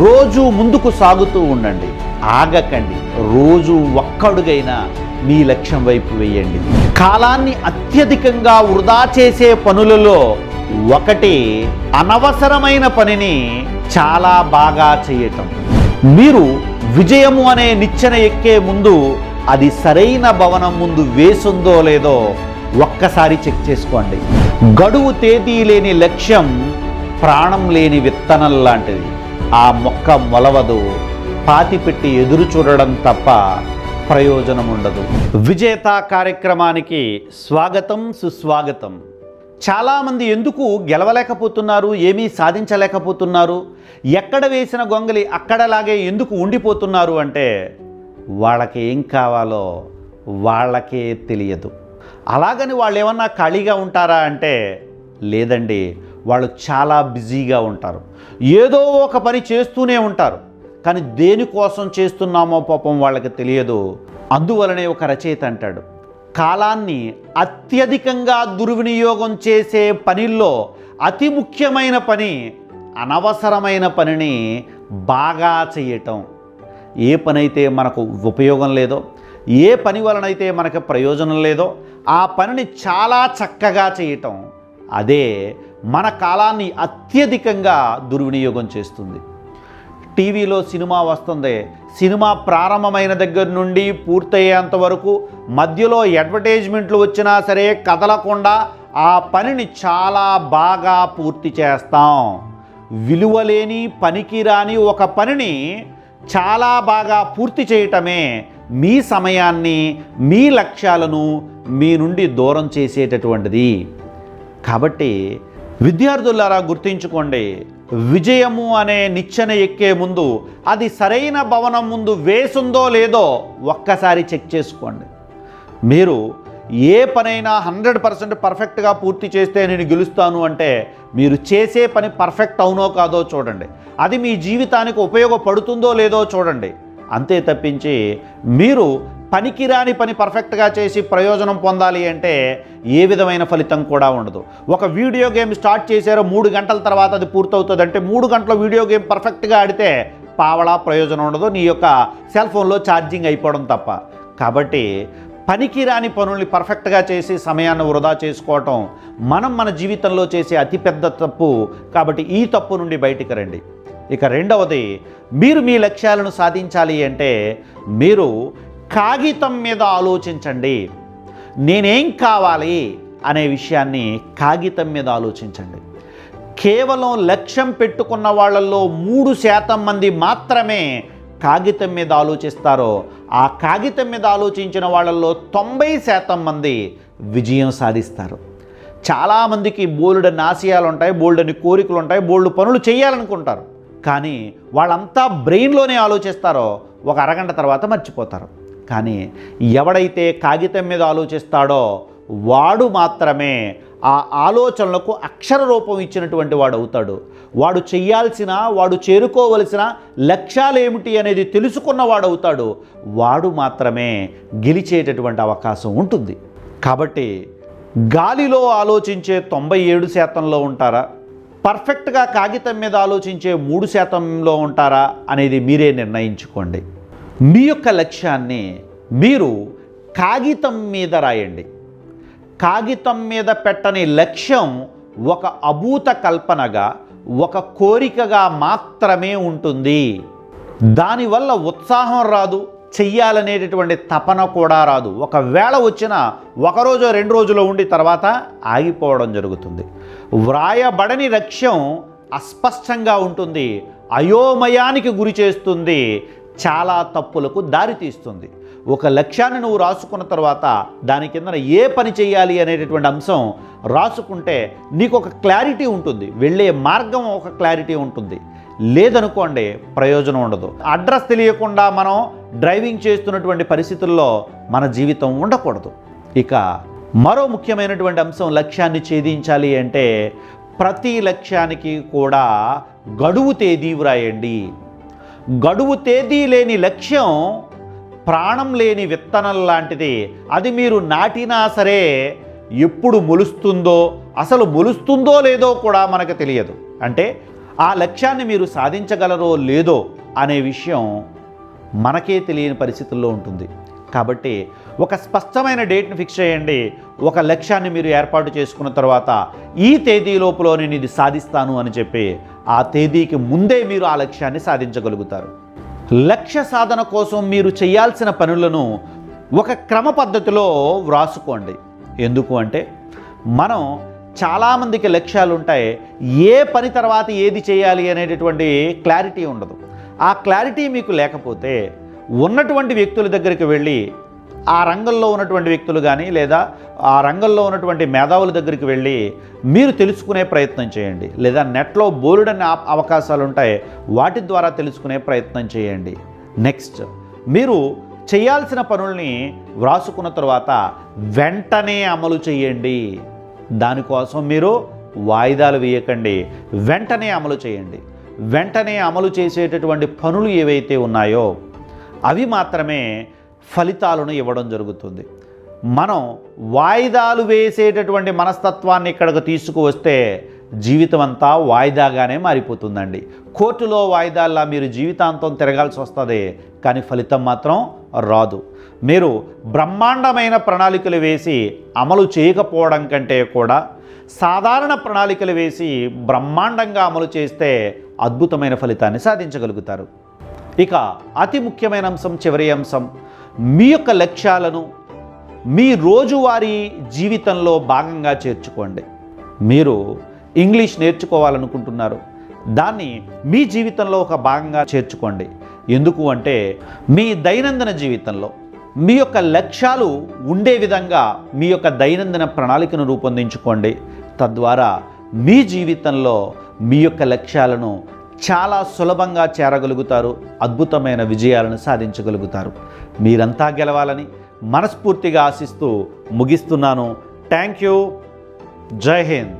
రోజు ముందుకు సాగుతూ ఉండండి. ఆగకండి. రోజు ఒక్కడుగైనా మీ లక్ష్యం వైపు వేయండి. కాలాన్ని అత్యధికంగా వృధా చేసే పనులలో ఒకటి అనవసరమైన పనిని చాలా బాగా చేయటం. మీరు విజయము అనే నిచ్చెన ఎక్కే ముందు అది సరైన భవనం ముందు వేసుందో లేదో ఒక్కసారి చెక్ చేసుకోండి. గడువు తేదీ లేని లక్ష్యం ప్రాణం లేని విత్తనం లాంటిది. ఆ మొక్క మొలవదు. పాతిపెట్టి ఎదురు చూడడం తప్ప ప్రయోజనం ఉండదు. విజేత కార్యక్రమానికి స్వాగతం సుస్వాగతం. చాలామంది ఎందుకు గెలవలేకపోతున్నారు? ఏమీ సాధించలేకపోతున్నారు? ఎక్కడ వేసిన గొంగలి అక్కడలాగే ఎందుకు ఉండిపోతున్నారు అంటే వాళ్ళకి ఏం కావాలో వాళ్ళకే తెలియదు. అలాగని వాళ్ళు ఏమన్నా ఖాళీగా ఉంటారా అంటే లేదండి. వాళ్ళు చాలా బిజీగా ఉంటారు. ఏదో ఒక పని చేస్తూనే ఉంటారు. కానీ దేనికోసం చేస్తున్నామో పాపం వాళ్ళకి తెలియదు. అందువలనే ఒక రచయిత అంటాడు. కాలాన్ని అత్యధికంగా దుర్వినియోగం చేసే పనిల్లో అతి ముఖ్యమైన పని అనవసరమైన పనిని బాగా చేయటం ఏ పనైతే మనకు ఉపయోగం లేదో ఏ పని వలనైతే మనకు ప్రయోజనం లేదో ఆ పనిని చాలా చక్కగా చేయటం అదే మన కాలాన్ని అత్యధికంగా దుర్వినియోగం చేస్తుంది. టీవీలో సినిమా వస్తుంది. సినిమా ప్రారంభమైన దగ్గర నుండి పూర్తయ్యేంత వరకు మధ్యలో అడ్వర్టైజ్మెంట్లు వచ్చినా సరే కదలకుండా ఆ పనిని చాలా బాగా పూర్తి చేస్తాం. విలువలేని పనికిరాని ఒక పనిని చాలా బాగా పూర్తి చేయటమే మీ సమయాన్ని మీ లక్ష్యాలను మీ నుండి దూరం చేసేటటువంటిది. కాబట్టి విద్యార్థులారా గుర్తించుకోండి విజయము అనే నిచ్చెన ఎక్కే ముందు అది సరైన భవనం ముందు వేసుందో లేదో ఒక్కసారి చెక్ చేసుకోండి. మీరు ఏ పనైనా హండ్రెడ్ పర్సెంట్ పర్ఫెక్ట్గా పూర్తి చేస్తే నేను గెలుస్తాను అంటే మీరు చేసే పని పర్ఫెక్ట్ అవునో కాదో చూడండి. అది మీ జీవితానికి ఉపయోగపడుతుందో లేదో చూడండి. అంతే తప్పించి మీరు పనికిరాని పని పర్ఫెక్ట్గా చేసి ప్రయోజనం పొందాలి అంటే ఏ విధమైన ఫలితం కూడా ఉండదు. ఒక వీడియో గేమ్ స్టార్ట్ చేశారో మూడు గంటల తర్వాత అది పూర్తవుతుంది అంటే మూడు గంటల వీడియో గేమ్ పర్ఫెక్ట్గా ఆడితే పావలా ప్రయోజనం ఉండదు నీ యొక్క సెల్ ఫోన్లో ఛార్జింగ్ అయిపోవడం తప్ప. కాబట్టి పనికిరాని పనుల్ని పర్ఫెక్ట్గా చేసి సమయాన్ని వృధా చేసుకోవటం మనం మన జీవితంలో చేసే అతిపెద్ద తప్పు. కాబట్టి ఈ తప్పు నుండి బయటికి రండి. ఇక రెండవది మీరు మీ లక్ష్యాలను సాధించాలి అంటే మీరు కాగితం మీద ఆలోచించండి. నేనేం కావాలి అనే విషయాన్ని కాగితం మీద ఆలోచించండి. కేవలం లక్ష్యం పెట్టుకున్న వాళ్ళల్లో మూడు శాతం మంది మాత్రమే కాగితం మీద ఆలోచిస్తారో ఆ కాగితం మీద ఆలోచించిన వాళ్ళల్లో తొంభై శాతం మంది విజయం సాధిస్తారు. చాలామందికి బోల్డని ఆశయాలు ఉంటాయి బోల్డని కోరికలు ఉంటాయి బోల్డ్ పనులు చేయాలనుకుంటారు కానీ వాళ్ళంతా బ్రెయిన్లోనే ఆలోచిస్తారో ఒక అరగంట తర్వాత మర్చిపోతారు. కానీ ఎవడైతే కాగితం మీద ఆలోచిస్తాడో వాడు మాత్రమే ఆ ఆలోచనలకు అక్షర రూపం ఇచ్చినటువంటి వాడు అవుతాడు. వాడు చెయ్యాల్సిన వాడు చేరుకోవలసిన లక్ష్యాలు ఏమిటి అనేది తెలుసుకున్న వాడు అవుతాడు. వాడు మాత్రమే గెలిచేటటువంటి అవకాశం ఉంటుంది. కాబట్టి గాలిలో ఆలోచించే తొంభై ఏడు శాతంలో ఉంటారా? పర్ఫెక్ట్గా కాగితం మీద ఆలోచించే మూడు శాతంలో ఉంటారా అనేది మీరే నిర్ణయించుకోండి. మీ యొక్క లక్ష్యాన్ని మీరు కాగితం మీద రాయండి. కాగితం మీద పెట్టని లక్ష్యం ఒక అభూత కల్పనగా ఒక కోరికగా మాత్రమే ఉంటుంది. దానివల్ల ఉత్సాహం రాదు చెయ్యాలనేటటువంటి తపన కూడా రాదు. ఒకవేళ వచ్చినా ఒకరోజు రెండు రోజులు ఉండి తర్వాత ఆగిపోవడం జరుగుతుంది. వ్రాయబడని లక్ష్యం అస్పష్టంగా ఉంటుంది అయోమయానికి గురి చేస్తుంది చాలా తప్పులకు దారితీస్తుంది ఒక లక్ష్యాన్ని నువ్వు రాసుకున్న తర్వాత దాని కింద ఏ పని చేయాలి అనేటటువంటి అంశం రాసుకుంటే నీకు ఒక క్లారిటీ ఉంటుంది. వెళ్ళే మార్గం ఒక క్లారిటీ ఉంటుంది. లేదనుకోండి ప్రయోజనం ఉండదు. అడ్రస్ తెలియకుండా మనం డ్రైవింగ్ చేస్తున్నటువంటి పరిస్థితుల్లో మన జీవితం ఉండకూడదు. ఇక మరో ముఖ్యమైనటువంటి అంశం లక్ష్యాన్ని ఛేదించాలి అంటే ప్రతి లక్ష్యానికి కూడా గడువు తేదీ వ్రాయండి. గడువు తేదీ లేని లక్ష్యం ప్రాణం లేని విత్తనం లాంటిది. అది మీరు నాటినా సరే ఎప్పుడు మొలుస్తుందో అసలు మొలుస్తుందో లేదో కూడా మనకు తెలియదు. అంటే ఆ లక్ష్యాన్ని మీరు సాధించగలరో లేదో అనే విషయం మనకే తెలియని పరిస్థితుల్లో ఉంటుంది. కాబట్టి ఒక స్పష్టమైన డేట్ని ఫిక్స్ చేయండి. ఒక లక్ష్యాన్ని మీరు ఏర్పాటు చేసుకున్న తర్వాత ఈ తేదీ లోపల నేను ఇది సాధిస్తాను అని చెప్పి ఆ తేదీకి ముందే మీరు ఆ లక్ష్యాన్ని సాధించగలుగుతారు. లక్ష్య సాధన కోసం మీరు చేయాల్సిన పనులను ఒక క్రమ పద్ధతిలో వ్రాసుకోండి. ఎందుకు అంటే మనం చాలామందికి లక్ష్యాలు ఉంటాయి. ఏ పని తర్వాత ఏది చేయాలి అనేటటువంటి క్లారిటీ ఉండదు. ఆ క్లారిటీ మీకు లేకపోతే ఉన్నటువంటి వ్యక్తుల దగ్గరికి వెళ్ళి ఆ రంగంలో ఉన్నటువంటి వ్యక్తులు కానీ లేదా ఆ రంగంలో ఉన్నటువంటి మేధావుల దగ్గరికి వెళ్ళి మీరు తెలుసుకునే ప్రయత్నం చేయండి. లేదా నెట్లో బోలుడని అవకాశాలు ఉంటాయి. వాటి ద్వారా తెలుసుకునే ప్రయత్నం చేయండి. నెక్స్ట్ మీరు చేయాల్సిన పనుల్ని వ్రాసుకున్న తర్వాత వెంటనే అమలు చేయండి. దానికోసం మీరు వాయిదాలు వేయకండి. వెంటనే అమలు చేయండి. వెంటనే అమలు చేసేటటువంటి పనులు ఏవైతే ఉన్నాయో అవి మాత్రమే ఫలితాలను ఇవ్వడం జరుగుతుంది. మనం వాయిదాలు వేసేటటువంటి మనస్తత్వాన్ని ఇక్కడికి తీసుకువస్తే జీవితం అంతా వాయిదాగానే మారిపోతుందండి. కోర్టులో వాయిదాల్లా మీరు జీవితాంతం తిరగాల్సి వస్తుంది కానీ ఫలితం మాత్రం రాదు. మీరు బ్రహ్మాండమైన ప్రణాళికలు వేసి అమలు చేయకపోవడం కంటే కూడా సాధారణ ప్రణాళికలు వేసి బ్రహ్మాండంగా అమలు చేస్తే అద్భుతమైన ఫలితాన్ని సాధించగలుగుతారు. ఇక అతి ముఖ్యమైన అంశం చివరి అంశం మీ యొక్క లక్ష్యాలను మీ రోజువారీ జీవితంలో భాగంగా చేర్చుకోండి. మీరు ఇంగ్లీష్ నేర్చుకోవాలనుకుంటున్నారు. దాన్ని మీ జీవితంలో ఒక భాగంగా చేర్చుకోండి. ఎందుకు అంటే మీ దైనందిన జీవితంలో మీ యొక్క లక్ష్యాలు ఉండే విధంగా మీ యొక్క దైనందిన ప్రణాళికను రూపొందించుకోండి. తద్వారా మీ జీవితంలో మీ యొక్క లక్ష్యాలను చాలా సులభంగా చేరగలుగుతారు అద్భుతమైన విజయాలను సాధించగలుగుతారు. మీరంతా గెలవాలని మనస్ఫూర్తిగా ఆశిస్తూ ముగిస్తున్నాను. Thank you. జై హింద్.